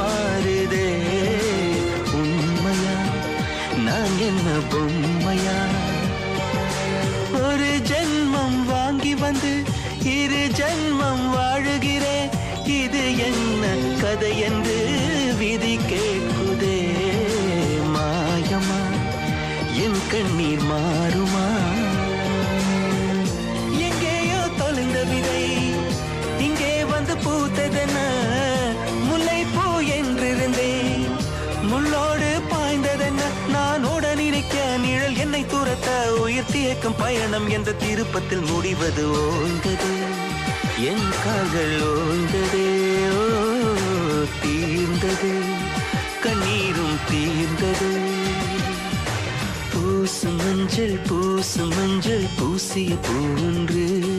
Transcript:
மாறுதே. உண்மையா? நான் என்ன பொம்மையா? ஒரு ஜென்மம் வாங்கி வந்து இரு ஜென்மம் வாழுகிறேன் இது என்ன கதை என்று விதி கேட்குதே. மாயமா? என் கண்ணீர் மாறுமா? எங்கேயோ தொலைந்த விதை இங்கே வந்து பூத்ததென்ன? பாய்ந்ததென்ன? நான் உடன் நிழல் என்னை துரத்த. உயிர் தியக்கும் பயணம் என்ற திருப்பத்தில் முடிவது ஓய்ந்தது என் கால்கள் ஓய்ந்ததே ஓ தீர்ந்தது. கண்ணீரும் தீர்ந்தது. பூசு மஞ்சள் பூசு மஞ்சள் பூசிய பூன்று